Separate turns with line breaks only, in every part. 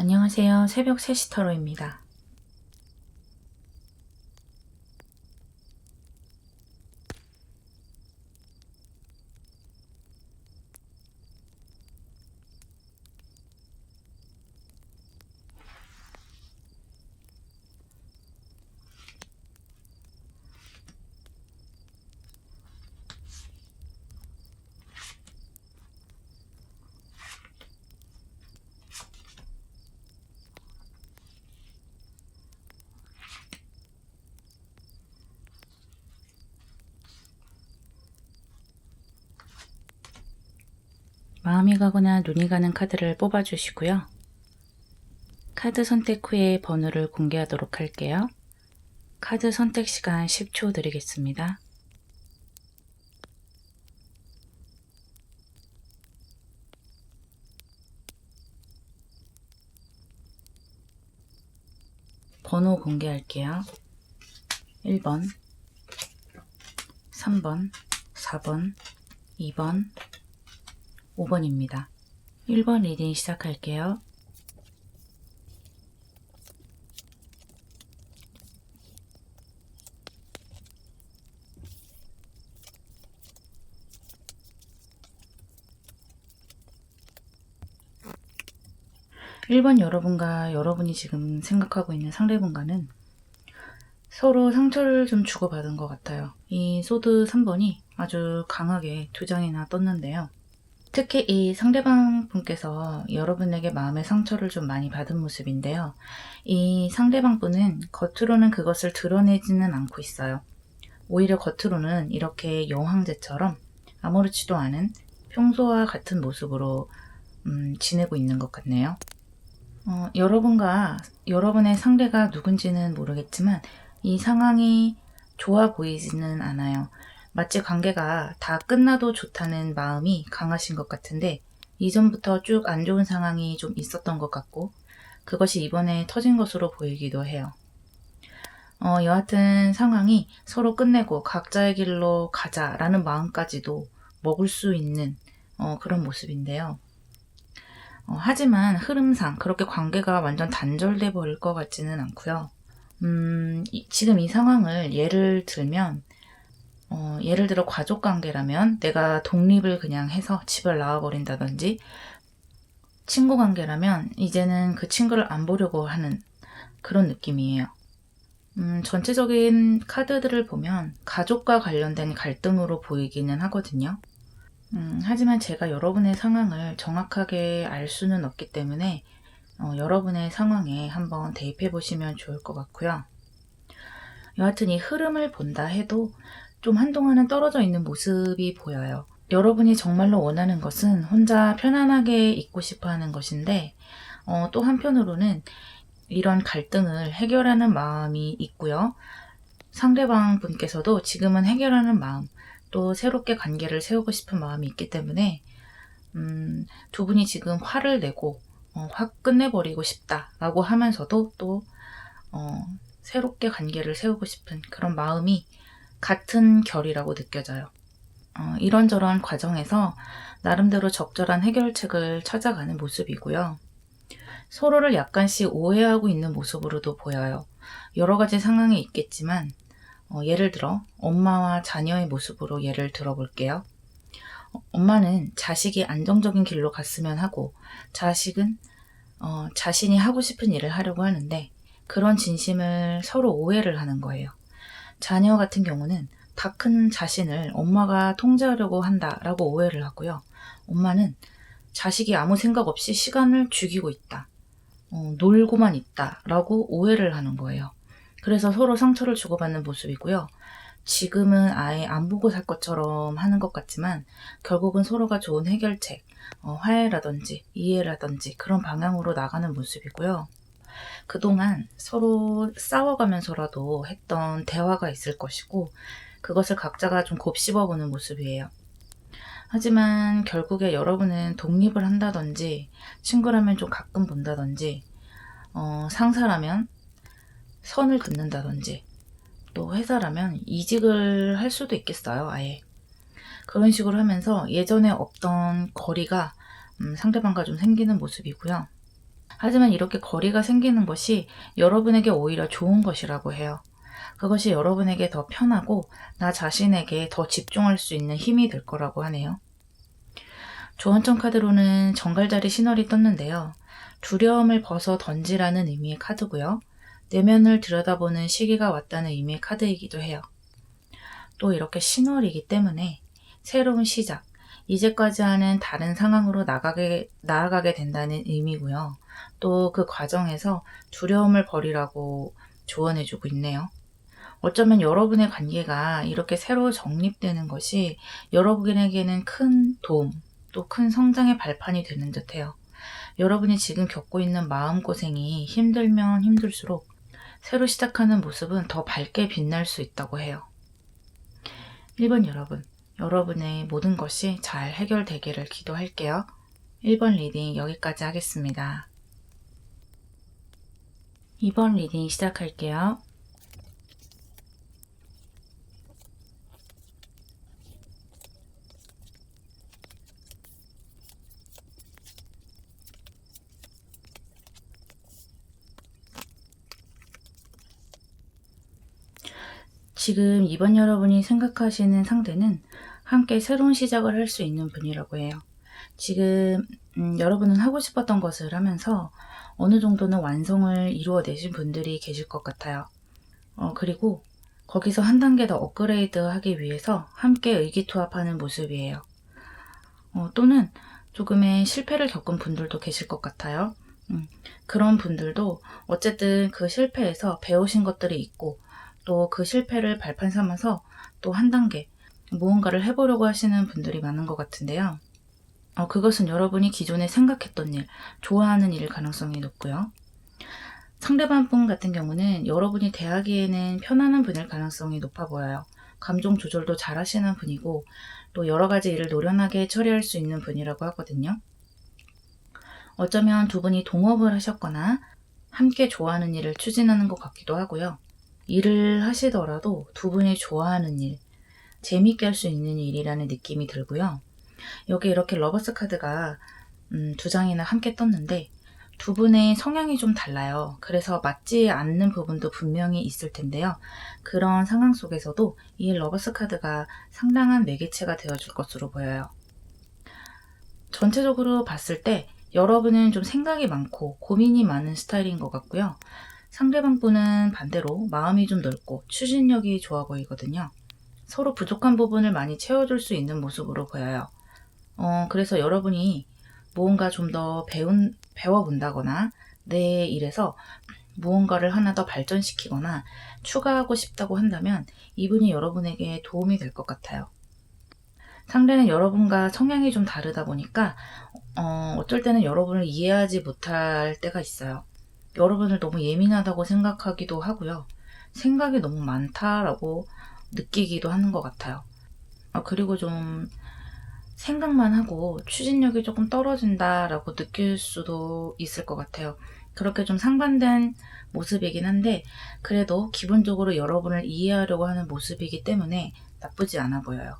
안녕하세요. 새벽 3시 터로입니다. 마음이 가거나 눈이 가는 카드를 뽑아주시고요. 카드 선택 후에 번호를 공개하도록 할게요. 카드 선택 시간 10초 드리겠습니다. 번호 공개할게요. 1번, 3번, 4번, 2번, 5번입니다. 1번 리딩 시작할게요. 일번 여러분과 여러분이 지금 생각하고 있는 상대분과는 서로 상처를 좀 주고받은 것 같아요. 이 소드 3번이 아주 강하게 두 장이나 떴는데요. 특히 이 상대방 분께서 여러분에게 마음의 상처를 좀 많이 받은 모습인데요. 이 상대방 분은 겉으로는 그것을 드러내지는 않고 있어요. 오히려 겉으로는 이렇게 여왕제처럼 아무렇지도 않은 평소와 같은 모습으로 음, 지내고 있는 것 같네요. 어, 여러분과 여러분의 상대가 누군지는 모르겠지만 이 상황이 좋아 보이지는 않아요. 마치 관계가 다 끝나도 좋다는 마음이 강하신 것 같은데 이전부터 쭉 안 좋은 상황이 좀 있었던 것 같고 그것이 이번에 터진 것으로 보이기도 해요. 어, 여하튼 상황이 서로 끝내고 각자의 길로 가자라는 마음까지도 먹을 수 있는 어, 그런 모습인데요. 어, 하지만 흐름상 그렇게 관계가 완전 단절돼 버릴 것 같지는 않고요. 음, 이- 지금 이 상황을 예를 들면 어, 예를 들어 가족 관계라면 내가 독립을 그냥 해서 집을 나와버린다든지 친구 관계라면 이제는 그 친구를 안 보려고 하는 그런 느낌이에요. 음, 전체적인 카드들을 보면 가족과 관련된 갈등으로 보이기는 하거든요. 음, 하지만 제가 여러분의 상황을 정확하게 알 수는 없기 때문에 어, 여러분의 상황에 한번 대입해 보시면 좋을 것 같고요. 여하튼 이 흐름을 본다 해도 좀 한동안은 떨어져 있는 모습이 보여요. 여러분이 정말로 원하는 것은 혼자 편안하게 있고 싶어 하는 것인데, 어, 또 한편으로는 이런 갈등을 해결하는 마음이 있고요. 상대방 분께서도 지금은 해결하는 마음, 또 새롭게 관계를 세우고 싶은 마음이 있기 때문에, 음, 두 분이 지금 화를 내고, 어, 확 끝내버리고 싶다라고 하면서도 또, 어, 새롭게 관계를 세우고 싶은 그런 마음이 같은 결이라고 느껴져요. 어, 이런저런 과정에서 나름대로 적절한 해결책을 찾아가는 모습이고요. 서로를 약간씩 오해하고 있는 모습으로도 보여요. 여러 가지 상황이 있겠지만, 어, 예를 들어 엄마와 자녀의 모습으로 예를 들어볼게요. 어, 엄마는 자식이 안정적인 길로 갔으면 하고, 자식은 어, 자신이 하고 싶은 일을 하려고 하는데, 그런 진심을 서로 오해를 하는 거예요. 자녀 같은 경우는 다 큰 자신을 엄마가 통제하려고 한다라고 오해를 하고요. 엄마는 자식이 아무 생각 없이 시간을 죽이고 있다. 어, 놀고만 있다라고 오해를 하는 거예요. 그래서 서로 상처를 주고받는 모습이고요. 지금은 아예 안 보고 살 것처럼 하는 것 같지만 결국은 서로가 좋은 해결책, 어, 화해라든지 이해라든지 그런 방향으로 나가는 모습이고요. 그동안 서로 싸워가면서라도 했던 대화가 있을 것이고, 그것을 각자가 좀 곱씹어보는 모습이에요. 하지만 결국에 여러분은 독립을 한다든지, 친구라면 좀 가끔 본다든지, 어, 상사라면 선을 긋는다든지, 또 회사라면 이직을 할 수도 있겠어요, 아예. 그런 식으로 하면서 예전에 없던 거리가 음, 상대방과 좀 생기는 모습이고요. 하지만 이렇게 거리가 생기는 것이 여러분에게 오히려 좋은 것이라고 해요. 그것이 여러분에게 더 편하고 나 자신에게 더 집중할 수 있는 힘이 될 거라고 하네요. 조언점 카드로는 정갈자리 신월이 떴는데요. 두려움을 벗어 던지라는 의미의 카드고요. 내면을 들여다보는 시기가 왔다는 의미의 카드이기도 해요. 또 이렇게 신월이기 때문에 새로운 시작, 이제까지와는 다른 상황으로 나가게, 나아가게 된다는 의미고요. 또 그 과정에서 두려움을 버리라고 조언해주고 있네요. 어쩌면 여러분의 관계가 이렇게 새로 정립되는 것이 여러분에게는 큰 도움, 또 큰 성장의 발판이 되는 듯 해요. 여러분이 지금 겪고 있는 마음고생이 힘들면 힘들수록 새로 시작하는 모습은 더 밝게 빛날 수 있다고 해요. 1번 여러분, 여러분의 모든 것이 잘 해결되기를 기도할게요. 1번 리딩 여기까지 하겠습니다. 2번 리딩 시작할게요. 지금 이번 여러분이 생각하시는 상대는 함께 새로운 시작을 할 수 있는 분이라고 해요. 지금 음, 여러분은 하고 싶었던 것을 하면서 어느 정도는 완성을 이루어내신 분들이 계실 것 같아요. 어, 그리고 거기서 한 단계 더 업그레이드 하기 위해서 함께 의기투합하는 모습이에요. 어, 또는 조금의 실패를 겪은 분들도 계실 것 같아요. 음, 그런 분들도 어쨌든 그 실패에서 배우신 것들이 있고 또 그 실패를 발판 삼아서 또 한 단계 무언가를 해보려고 하시는 분들이 많은 것 같은데요. 어, 그것은 여러분이 기존에 생각했던 일, 좋아하는 일 가능성이 높고요. 상대방 분 같은 경우는 여러분이 대하기에는 편안한 분일 가능성이 높아 보여요. 감정 조절도 잘 하시는 분이고, 또 여러 가지 일을 노련하게 처리할 수 있는 분이라고 하거든요. 어쩌면 두 분이 동업을 하셨거나 함께 좋아하는 일을 추진하는 것 같기도 하고요. 일을 하시더라도 두 분이 좋아하는 일, 재미있게 할 수 있는 일이라는 느낌이 들고요. 여기 이렇게 러버스 카드가 음, 두 장이나 함께 떴는데 두 분의 성향이 좀 달라요. 그래서 맞지 않는 부분도 분명히 있을 텐데요. 그런 상황 속에서도 이 러버스 카드가 상당한 매개체가 되어줄 것으로 보여요. 전체적으로 봤을 때 여러분은 좀 생각이 많고 고민이 많은 스타일인 것 같고요. 상대방 분은 반대로 마음이 좀 넓고 추진력이 좋아 보이거든요. 서로 부족한 부분을 많이 채워줄 수 있는 모습으로 보여요. 어, 그래서 여러분이 무언가 좀 더 배운, 배워본다거나 내 일에서 무언가를 하나 더 발전시키거나 추가하고 싶다고 한다면 이분이 여러분에게 도움이 될 것 같아요. 상대는 여러분과 성향이 좀 다르다 보니까 어, 어쩔 때는 여러분을 이해하지 못할 때가 있어요. 여러분을 너무 예민하다고 생각하기도 하고요. 생각이 너무 많다라고 느끼기도 하는 것 같아요. 아, 그리고 좀 생각만 하고 추진력이 조금 떨어진다라고 느낄 수도 있을 것 같아요. 그렇게 좀 상반된 모습이긴 한데, 그래도 기본적으로 여러분을 이해하려고 하는 모습이기 때문에 나쁘지 않아 보여요.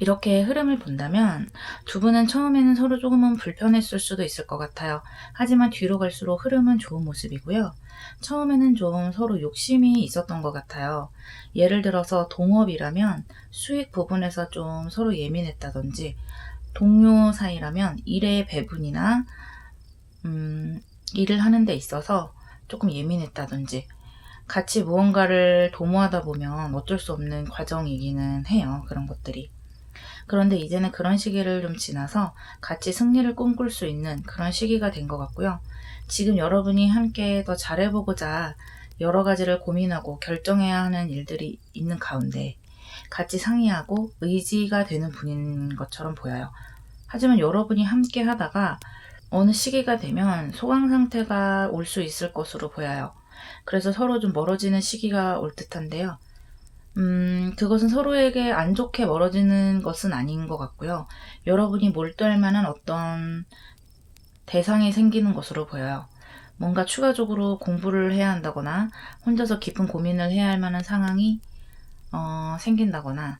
이렇게 흐름을 본다면 두 분은 처음에는 서로 조금은 불편했을 수도 있을 것 같아요. 하지만 뒤로 갈수록 흐름은 좋은 모습이고요. 처음에는 좀 서로 욕심이 있었던 것 같아요. 예를 들어서 동업이라면 수익 부분에서 좀 서로 예민했다든지 동료 사이라면 일의 배분이나 음, 일을 하는 데 있어서 조금 예민했다든지 같이 무언가를 도모하다 보면 어쩔 수 없는 과정이기는 해요. 그런 것들이. 그런데 이제는 그런 시기를 좀 지나서 같이 승리를 꿈꿀 수 있는 그런 시기가 된 것 같고요. 지금 여러분이 함께 더 잘해보고자 여러 가지를 고민하고 결정해야 하는 일들이 있는 가운데 같이 상의하고 의지가 되는 분인 것처럼 보여요. 하지만 여러분이 함께 하다가 어느 시기가 되면 소강 상태가 올 수 있을 것으로 보여요. 그래서 서로 좀 멀어지는 시기가 올 듯한데요. 음, 그것은 서로에게 안 좋게 멀어지는 것은 아닌 것 같고요. 여러분이 몰두할 만한 어떤 대상이 생기는 것으로 보여요. 뭔가 추가적으로 공부를 해야 한다거나 혼자서 깊은 고민을 해야 할 만한 상황이 어, 생긴다거나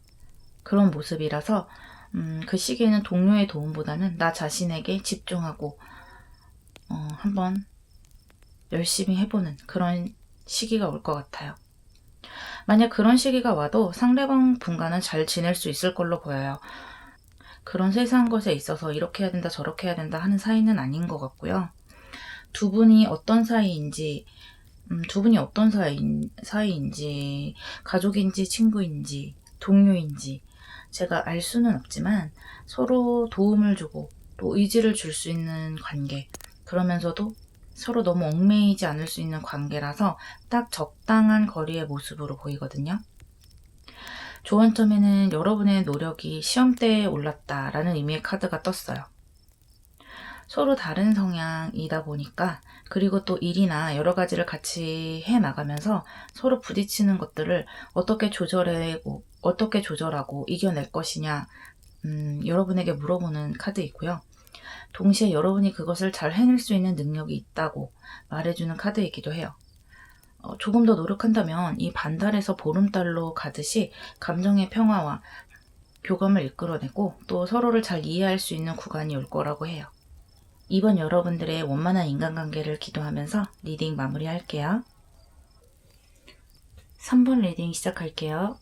그런 모습이라서 음, 그 시기에는 동료의 도움보다는 나 자신에게 집중하고 어, 한번 열심히 해보는 그런 시기가 올 것 같아요. 만약 그런 시기가 와도 상대방 분과는 잘 지낼 수 있을 걸로 보여요. 그런 세세한 것에 있어서 이렇게 해야 된다, 저렇게 해야 된다 하는 사이는 아닌 것 같고요. 두 분이 어떤 사이인지, 음, 두 분이 어떤 사이인, 사이인지, 가족인지, 친구인지, 동료인지, 제가 알 수는 없지만 서로 도움을 주고 또 의지를 줄 수 있는 관계, 그러면서도 서로 너무 얽매이지 않을 수 있는 관계라서 딱 적당한 거리의 모습으로 보이거든요. 조언점에는 여러분의 노력이 시험대에 올랐다라는 의미의 카드가 떴어요. 서로 다른 성향이다 보니까 그리고 또 일이나 여러 가지를 같이 해 나가면서 서로 부딪히는 것들을 어떻게 조절하고 어떻게 조절하고 이겨낼 것이냐 음, 여러분에게 물어보는 카드이고요. 동시에 여러분이 그것을 잘 해낼 수 있는 능력이 있다고 말해주는 카드이기도 해요. 어, 조금 더 노력한다면 이 반달에서 보름달로 가듯이 감정의 평화와 교감을 이끌어내고 또 서로를 잘 이해할 수 있는 구간이 올 거라고 해요. 이번 여러분들의 원만한 인간관계를 기도하면서 리딩 마무리할게요. 3번 리딩 시작할게요.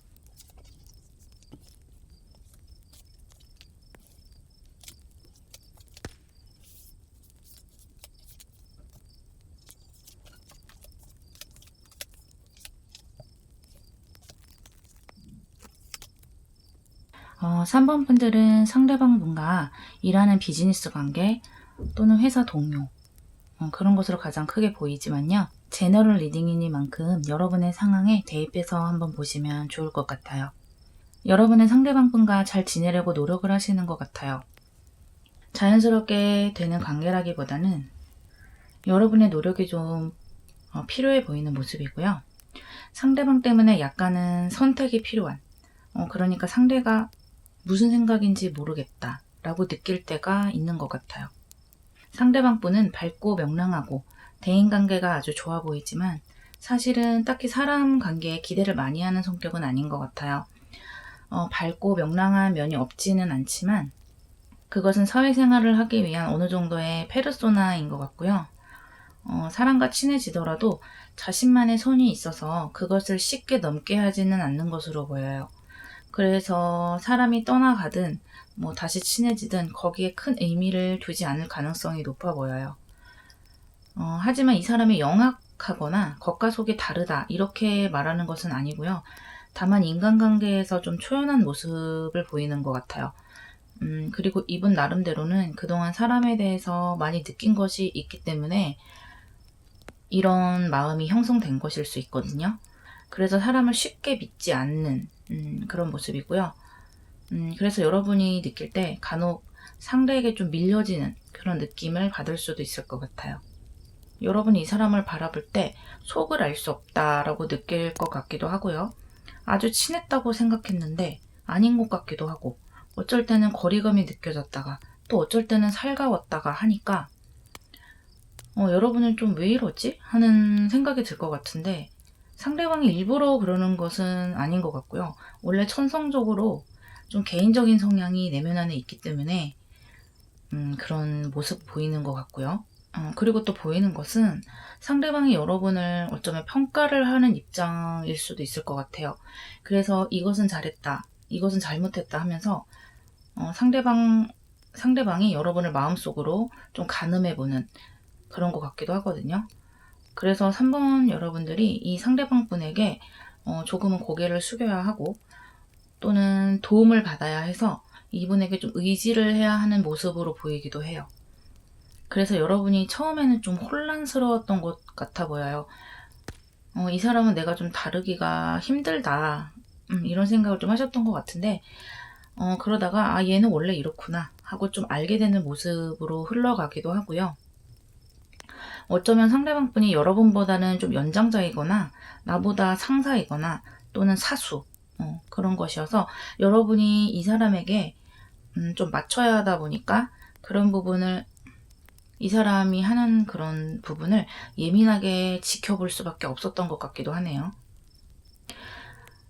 어, 3번 분들은 상대방 분과 일하는 비즈니스 관계 또는 회사 동료 어, 그런 것으로 가장 크게 보이지만요. 제너럴 리딩이니만큼 여러분의 상황에 대입해서 한번 보시면 좋을 것 같아요. 여러분은 상대방 분과 잘 지내려고 노력을 하시는 것 같아요. 자연스럽게 되는 관계라기보다는 여러분의 노력이 좀 어, 필요해 보이는 모습이고요. 상대방 때문에 약간은 선택이 필요한, 어, 그러니까 상대가 무슨 생각인지 모르겠다 라고 느낄 때가 있는 것 같아요. 상대방 분은 밝고 명랑하고 대인 관계가 아주 좋아 보이지만 사실은 딱히 사람 관계에 기대를 많이 하는 성격은 아닌 것 같아요. 어, 밝고 명랑한 면이 없지는 않지만 그것은 사회생활을 하기 위한 어느 정도의 페르소나인 것 같고요. 어, 사람과 친해지더라도 자신만의 선이 있어서 그것을 쉽게 넘게 하지는 않는 것으로 보여요. 그래서 사람이 떠나가든 뭐 다시 친해지든 거기에 큰 의미를 두지 않을 가능성이 높아 보여요. 어, 하지만 이 사람이 영악하거나 겉과 속이 다르다 이렇게 말하는 것은 아니고요. 다만 인간관계에서 좀 초연한 모습을 보이는 것 같아요. 음, 그리고 이분 나름대로는 그동안 사람에 대해서 많이 느낀 것이 있기 때문에 이런 마음이 형성된 것일 수 있거든요. 그래서 사람을 쉽게 믿지 않는 음, 그런 모습이고요. 음, 그래서 여러분이 느낄 때 간혹 상대에게 좀 밀려지는 그런 느낌을 받을 수도 있을 것 같아요. 여러분이 이 사람을 바라볼 때 속을 알 수 없다라고 느낄 것 같기도 하고요. 아주 친했다고 생각했는데 아닌 것 같기도 하고 어쩔 때는 거리감이 느껴졌다가 또 어쩔 때는 살가웠다가 하니까 어, 여러분은 좀 왜 이러지? 하는 생각이 들 것 같은데 상대방이 일부러 그러는 것은 아닌 것 같고요. 원래 천성적으로 좀 개인적인 성향이 내면 안에 있기 때문에 음, 그런 모습 보이는 것 같고요. 어, 그리고 또 보이는 것은 상대방이 여러분을 어쩌면 평가를 하는 입장일 수도 있을 것 같아요. 그래서 이것은 잘했다, 이것은 잘못했다 하면서 어, 상대방 상대방이 여러분을 마음속으로 좀 가늠해 보는 그런 것 같기도 하거든요. 그래서 3번 여러분들이 이 상대방 분에게 어, 조금은 고개를 숙여야 하고 또는 도움을 받아야 해서 이분에게 좀 의지를 해야 하는 모습으로 보이기도 해요. 그래서 여러분이 처음에는 좀 혼란스러웠던 것 같아 보여요. 어, 이 사람은 내가 좀 다루기가 힘들다. 음, 이런 생각을 좀 하셨던 것 같은데, 어, 그러다가, 아, 얘는 원래 이렇구나. 하고 좀 알게 되는 모습으로 흘러가기도 하고요. 어쩌면 상대방 분이 여러분보다는 좀 연장자이거나, 나보다 상사이거나, 또는 사수, 어, 그런 것이어서 여러분이 이 사람에게 음, 좀 맞춰야 하다 보니까 그런 부분을 이 사람이 하는 그런 부분을 예민하게 지켜볼 수밖에 없었던 것 같기도 하네요.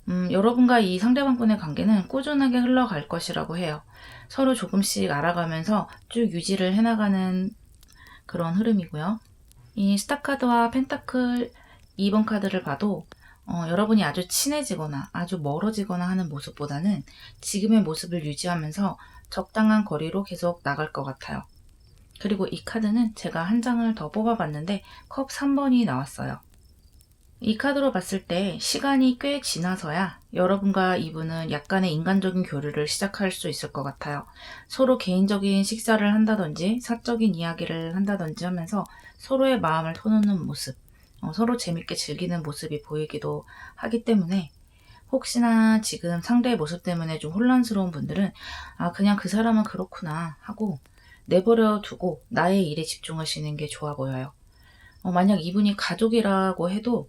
음, 여러분과 이 상대방분의 관계는 꾸준하게 흘러갈 것이라고 해요. 서로 조금씩 알아가면서 쭉 유지를 해나가는 그런 흐름이고요. 이 스타 카드와 펜타클 2번 카드를 봐도 어, 여러분이 아주 친해지거나 아주 멀어지거나 하는 모습보다는 지금의 모습을 유지하면서 적당한 거리로 계속 나갈 것 같아요. 그리고 이 카드는 제가 한 장을 더 뽑아봤는데 컵 3번이 나왔어요. 이 카드로 봤을 때 시간이 꽤 지나서야 여러분과 이분은 약간의 인간적인 교류를 시작할 수 있을 것 같아요. 서로 개인적인 식사를 한다든지 사적인 이야기를 한다든지 하면서 서로의 마음을 터놓는 모습, 어, 서로 재밌게 즐기는 모습이 보이기도 하기 때문에 혹시나 지금 상대의 모습 때문에 좀 혼란스러운 분들은 아, 그냥 그 사람은 그렇구나 하고 내버려 두고 나의 일에 집중하시는 게 좋아 보여요. 어, 만약 이분이 가족이라고 해도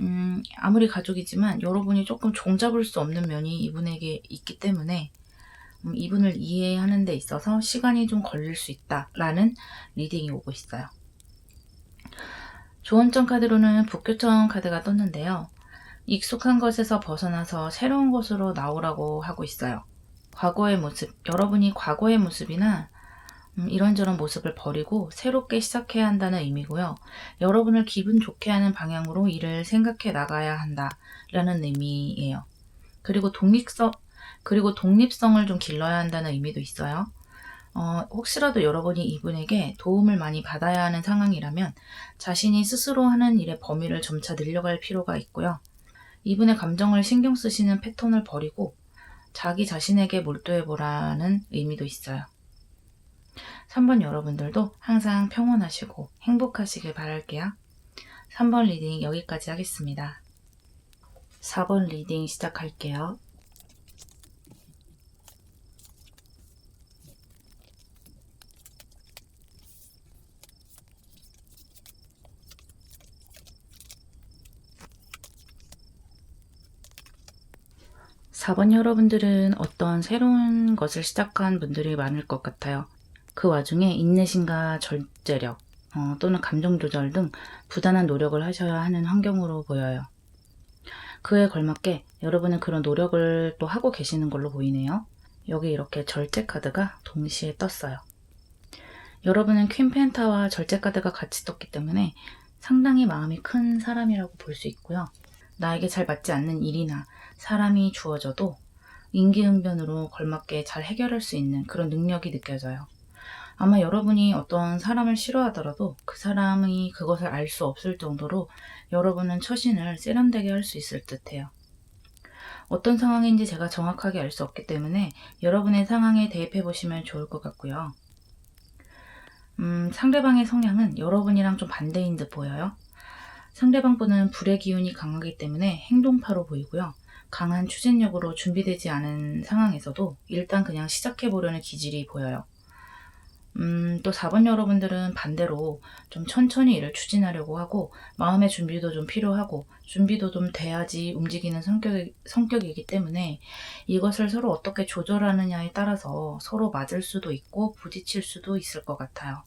음, 아무리 가족이지만 여러분이 조금 종잡을 수 없는 면이 이분에게 있기 때문에 음, 이분을 이해하는 데 있어서 시간이 좀 걸릴 수 있다라는 리딩이 오고 있어요. 조언점 카드로는 북교청 카드가 떴는데요. 익숙한 것에서 벗어나서 새로운 것으로 나오라고 하고 있어요. 과거의 모습, 여러분이 과거의 모습이나 음, 이런저런 모습을 버리고 새롭게 시작해야 한다는 의미고요. 여러분을 기분 좋게 하는 방향으로 일을 생각해 나가야 한다라는 의미예요. 그리고 독립성, 그리고 독립성을 좀 길러야 한다는 의미도 있어요. 어, 혹시라도 여러분이 이분에게 도움을 많이 받아야 하는 상황이라면 자신이 스스로 하는 일의 범위를 점차 늘려갈 필요가 있고요. 이분의 감정을 신경 쓰시는 패턴을 버리고 자기 자신에게 몰두해 보라는 의미도 있어요. 3번 여러분들도 항상 평온하시고 행복하시길 바랄게요. 3번 리딩 여기까지 하겠습니다. 4번 리딩 시작할게요. 4번 여러분들은 어떤 새로운 것을 시작한 분들이 많을 것 같아요. 그 와중에 인내심과 절제력 어, 또는 감정 조절 등 부단한 노력을 하셔야 하는 환경으로 보여요. 그에 걸맞게 여러분은 그런 노력을 또 하고 계시는 걸로 보이네요. 여기 이렇게 절제 카드가 동시에 떴어요. 여러분은 퀸 펜타와 절제 카드가 같이 떴기 때문에 상당히 마음이 큰 사람이라고 볼 수 있고요. 나에게 잘 맞지 않는 일이나 사람이 주어져도 인기응변으로 걸맞게 잘 해결할 수 있는 그런 능력이 느껴져요. 아마 여러분이 어떤 사람을 싫어하더라도 그 사람이 그것을 알 수 없을 정도로 여러분은 처신을 세련되게 할 수 있을 듯해요. 어떤 상황인지 제가 정확하게 알 수 없기 때문에 여러분의 상황에 대입해 보시면 좋을 것 같고요. 음, 상대방의 성향은 여러분이랑 좀 반대인 듯 보여요. 상대방 분은 불의 기운이 강하기 때문에 행동파로 보이고요. 강한 추진력으로 준비되지 않은 상황에서도 일단 그냥 시작해보려는 기질이 보여요. 음, 또 4번 여러분들은 반대로 좀 천천히 일을 추진하려고 하고 마음의 준비도 좀 필요하고 준비도 좀 돼야지 움직이는 성격이, 성격이기 때문에 이것을 서로 어떻게 조절하느냐에 따라서 서로 맞을 수도 있고 부딪힐 수도 있을 것 같아요.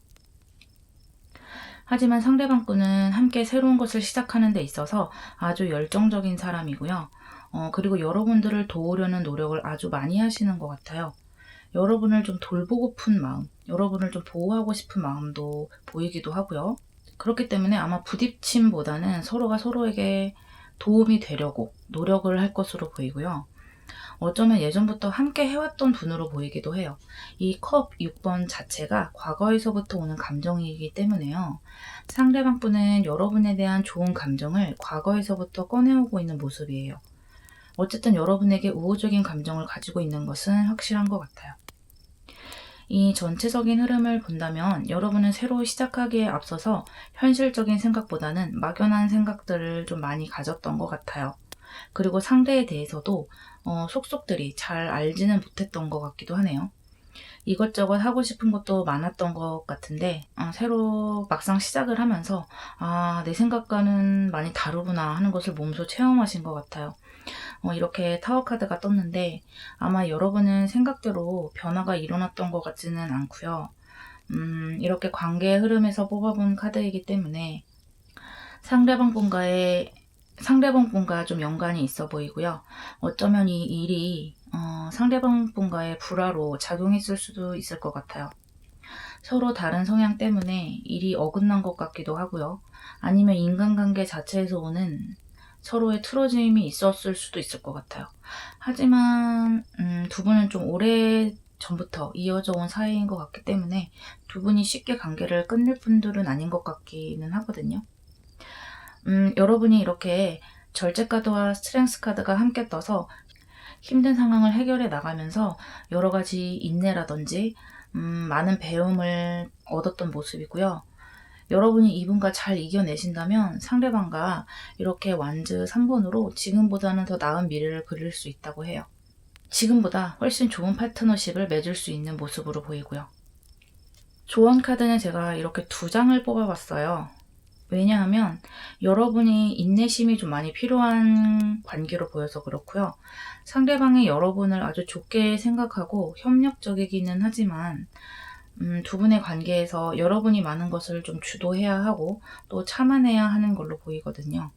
하지만 상대방 분은 함께 새로운 것을 시작하는 데 있어서 아주 열정적인 사람이고요. 어, 그리고 여러분들을 도우려는 노력을 아주 많이 하시는 것 같아요. 여러분을 좀 돌보고픈 마음, 여러분을 좀 보호하고 싶은 마음도 보이기도 하고요. 그렇기 때문에 아마 부딪힘보다는 서로가 서로에게 도움이 되려고 노력을 할 것으로 보이고요. 어쩌면 예전부터 함께 해왔던 분으로 보이기도 해요. 이 컵 6번 자체가 과거에서부터 오는 감정이기 때문에요. 상대방 분은 여러분에 대한 좋은 감정을 과거에서부터 꺼내오고 있는 모습이에요. 어쨌든 여러분에게 우호적인 감정을 가지고 있는 것은 확실한 것 같아요. 이 전체적인 흐름을 본다면 여러분은 새로 시작하기에 앞서서 현실적인 생각보다는 막연한 생각들을 좀 많이 가졌던 것 같아요. 그리고 상대에 대해서도 어, 속속들이 잘 알지는 못했던 것 같기도 하네요. 이것저것 하고 싶은 것도 많았던 것 같은데 어, 새로 막상 시작을 하면서 아, 내 생각과는 많이 다르구나 하는 것을 몸소 체험하신 것 같아요. 어, 이렇게 타워 카드가 떴는데 아마 여러분은 생각대로 변화가 일어났던 것 같지는 않고요. 음, 이렇게 관계의 흐름에서 뽑아본 카드이기 때문에 상대방 분과의 상대방 분과 좀 연관이 있어 보이고요. 어쩌면 이 일이 어, 상대방 분과의 불화로 작용했을 수도 있을 것 같아요. 서로 다른 성향 때문에 일이 어긋난 것 같기도 하고요. 아니면 인간관계 자체에서 오는 서로의 틀어짐이 있었을 수도 있을 것 같아요. 하지만 음, 두 분은 좀 오래 전부터 이어져 온 사이인 것 같기 때문에 두 분이 쉽게 관계를 끝낼 분들은 아닌 것 같기는 하거든요. 음, 여러분이 이렇게 절제 카드와 스트렝스 카드가 함께 떠서 힘든 상황을 해결해 나가면서 여러 가지 인내라든지 음, 많은 배움을 얻었던 모습이고요. 여러분이 이분과 잘 이겨내신다면 상대방과 이렇게 완즈 3번으로 지금보다는 더 나은 미래를 그릴 수 있다고 해요. 지금보다 훨씬 좋은 파트너십을 맺을 수 있는 모습으로 보이고요. 조언 카드는 제가 이렇게 두 장을 뽑아봤어요. 왜냐하면 여러분이 인내심이 좀 많이 필요한 관계로 보여서 그렇고요. 상대방이 여러분을 아주 좋게 생각하고 협력적이기는 하지만 음, 두 분의 관계에서 여러분이 많은 것을 좀 주도해야 하고 또 참아내야 하는 걸로 보이거든요.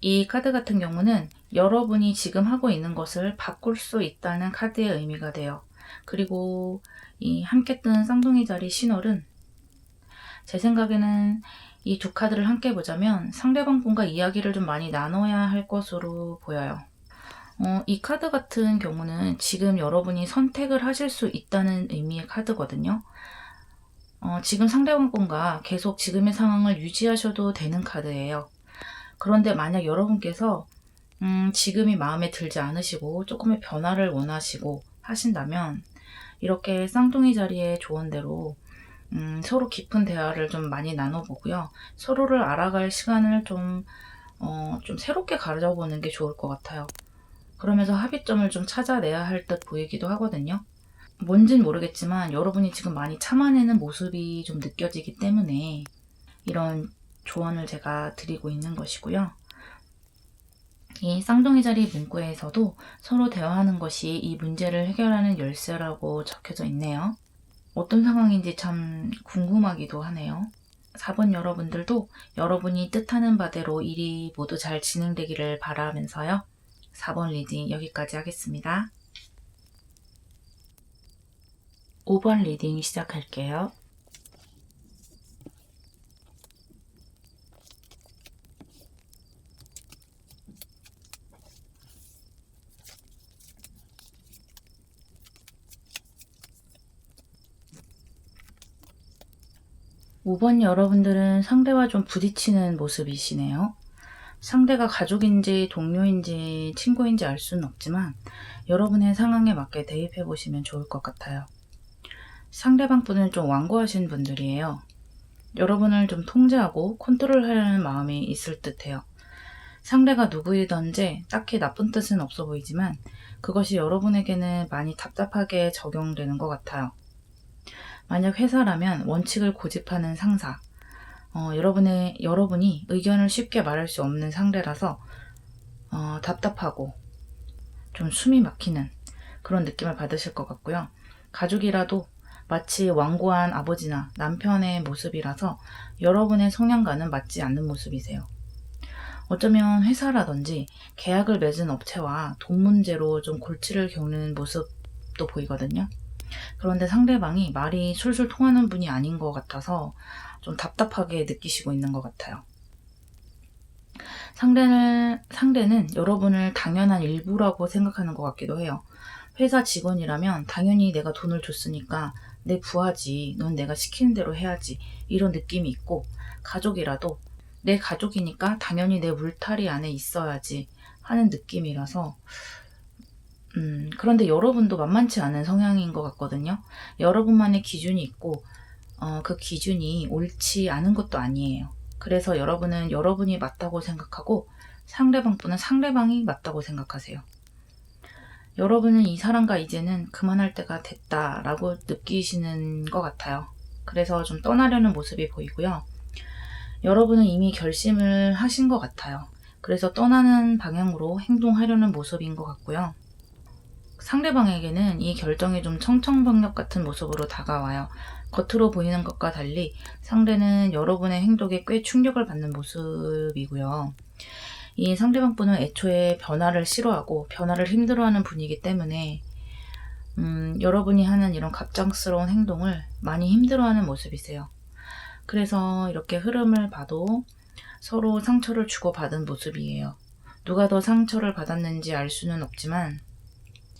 이 카드 같은 경우는 여러분이 지금 하고 있는 것을 바꿀 수 있다는 카드의 의미가 돼요. 그리고 이 함께 뜬 쌍둥이 자리 신월은 제 생각에는 이 두 카드를 함께 보자면 상대방 분과 이야기를 좀 많이 나눠야 할 것으로 보여요. 어, 이 카드 같은 경우는 지금 여러분이 선택을 하실 수 있다는 의미의 카드거든요. 어, 지금 상대방 분과 계속 지금의 상황을 유지하셔도 되는 카드예요. 그런데 만약 여러분께서 음, 지금이 마음에 들지 않으시고 조금의 변화를 원하시고 하신다면 이렇게 쌍둥이 자리의 조언대로 음, 서로 깊은 대화를 좀 많이 나눠보고요. 서로를 알아갈 시간을 좀, 어, 좀 새롭게 가져보는 게 좋을 것 같아요. 그러면서 합의점을 좀 찾아내야 할 듯 보이기도 하거든요. 뭔진 모르겠지만 여러분이 지금 많이 참아내는 모습이 좀 느껴지기 때문에 이런 조언을 제가 드리고 있는 것이고요. 이 쌍둥이 자리 문구에서도 서로 대화하는 것이 이 문제를 해결하는 열쇠라고 적혀져 있네요. 어떤 상황인지 참 궁금하기도 하네요. 4번 여러분들도 여러분이 뜻하는 바대로 일이 모두 잘 진행되기를 바라면서요. 4번 리딩 여기까지 하겠습니다. 5번 리딩 시작할게요. 오번 여러분들은 상대와 좀 부딪히는 모습이시네요. 상대가 가족인지 동료인지 친구인지 알 수는 없지만 여러분의 상황에 맞게 대입해 보시면 좋을 것 같아요. 상대방 분은 좀 완고하신 분들이에요. 여러분을 좀 통제하고 컨트롤하려는 마음이 있을 듯해요. 상대가 누구이든지 딱히 나쁜 뜻은 없어 보이지만 그것이 여러분에게는 많이 답답하게 적용되는 것 같아요. 만약 회사라면 원칙을 고집하는 상사, 어, 여러분의, 여러분이 의견을 쉽게 말할 수 없는 상대라서, 어, 답답하고, 좀 숨이 막히는 그런 느낌을 받으실 것 같고요. 가족이라도 마치 완고한 아버지나 남편의 모습이라서 여러분의 성향과는 맞지 않는 모습이세요. 어쩌면 회사라든지 계약을 맺은 업체와 돈 문제로 좀 골치를 겪는 모습도 보이거든요. 그런데 상대방이 말이 술술 통하는 분이 아닌 것 같아서 좀 답답하게 느끼시고 있는 것 같아요. 상대는, 상대는 여러분을 당연한 일부라고 생각하는 것 같기도 해요. 회사 직원이라면 당연히 내가 돈을 줬으니까 내 부하지, 넌 내가 시키는 대로 해야지, 이런 느낌이 있고, 가족이라도 내 가족이니까 당연히 내 물타리 안에 있어야지 하는 느낌이라서, 음, 그런데 여러분도 만만치 않은 성향인 것 같거든요. 여러분만의 기준이 있고, 어, 그 기준이 옳지 않은 것도 아니에요. 그래서 여러분은 여러분이 맞다고 생각하고, 상대방 분은 상대방이 맞다고 생각하세요. 여러분은 이 사람과 이제는 그만할 때가 됐다라고 느끼시는 것 같아요. 그래서 좀 떠나려는 모습이 보이고요. 여러분은 이미 결심을 하신 것 같아요. 그래서 떠나는 방향으로 행동하려는 모습인 것 같고요. 상대방에게는 이 결정이 좀 청청병력 같은 모습으로 다가와요. 겉으로 보이는 것과 달리 상대는 여러분의 행동에 꽤 충격을 받는 모습이고요. 이 상대방 분은 애초에 변화를 싫어하고 변화를 힘들어하는 분이기 때문에 음, 여러분이 하는 이런 갑작스러운 행동을 많이 힘들어하는 모습이세요. 그래서 이렇게 흐름을 봐도 서로 상처를 주고받은 모습이에요. 누가 더 상처를 받았는지 알 수는 없지만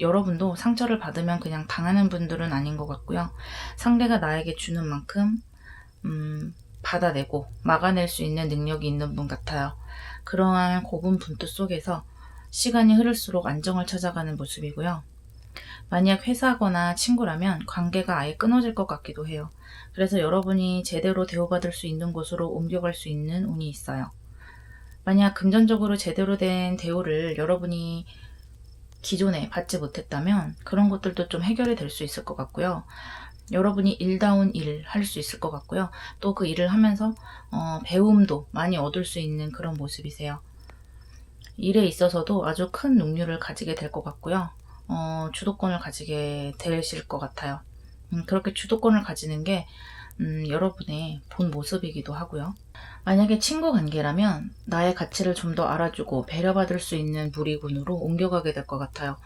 여러분도 상처를 받으면 그냥 당하는 분들은 아닌 것 같고요. 상대가 나에게 주는 만큼 음, 받아내고 막아낼 수 있는 능력이 있는 분 같아요. 그러한 고분 분투 속에서 시간이 흐를수록 안정을 찾아가는 모습이고요. 만약 회사거나 친구라면 관계가 아예 끊어질 것 같기도 해요. 그래서 여러분이 제대로 대우받을 수 있는 곳으로 옮겨갈 수 있는 운이 있어요. 만약 금전적으로 제대로 된 대우를 여러분이 기존에 받지 못했다면 그런 것들도 좀 해결이 될 수 있을 것 같고요. 여러분이 일다운 일 할 수 있을 것 같고요. 또 그 일을 하면서 어, 배움도 많이 얻을 수 있는 그런 모습이세요. 일에 있어서도 아주 큰 능률을 가지게 될 것 같고요. 어, 주도권을 가지게 되실 것 같아요. 음, 그렇게 주도권을 가지는 게 음, 여러분의 본 모습이기도 하고요. 만약에 친구 관계라면 나의 가치를 좀 더 알아주고 배려받을 수 있는 무리군으로 옮겨가게 될 것 같아요.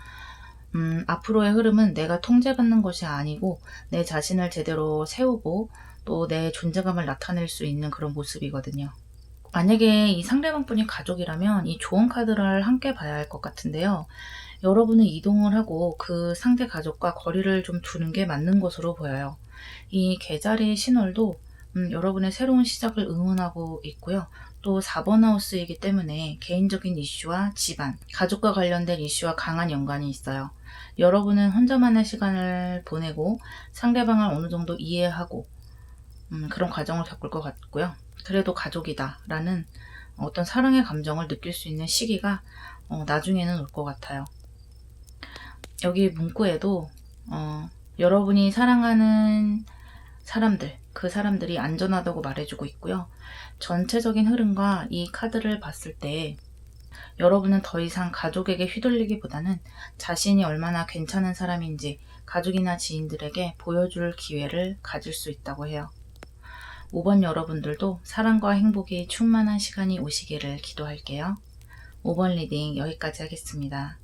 음, 앞으로의 흐름은 내가 통제받는 것이 아니고 내 자신을 제대로 세우고 또 내 존재감을 나타낼 수 있는 그런 모습이거든요. 만약에 이 상대방분이 가족이라면 이 좋은 카드를 함께 봐야 할 것 같은데요. 여러분은 이동을 하고 그 상대 가족과 거리를 좀 두는 게 맞는 것으로 보여요. 이 계자리의 신월도 음, 여러분의 새로운 시작을 응원하고 있고요. 또 4번 하우스이기 때문에 개인적인 이슈와 집안, 가족과 관련된 이슈와 강한 연관이 있어요. 여러분은 혼자만의 시간을 보내고 상대방을 어느 정도 이해하고 음, 그런 과정을 겪을 것 같고요. 그래도 가족이다 라는 어떤 사랑의 감정을 느낄 수 있는 시기가 어, 나중에는 올 것 같아요. 여기 문구에도 어, 여러분이 사랑하는 사람들, 그 사람들이 안전하다고 말해주고 있고요. 전체적인 흐름과 이 카드를 봤을 때 여러분은 더 이상 가족에게 휘둘리기보다는 자신이 얼마나 괜찮은 사람인지 가족이나 지인들에게 보여줄 기회를 가질 수 있다고 해요. 5번 여러분들도 사랑과 행복이 충만한 시간이 오시기를 기도할게요. 5번 리딩 여기까지 하겠습니다.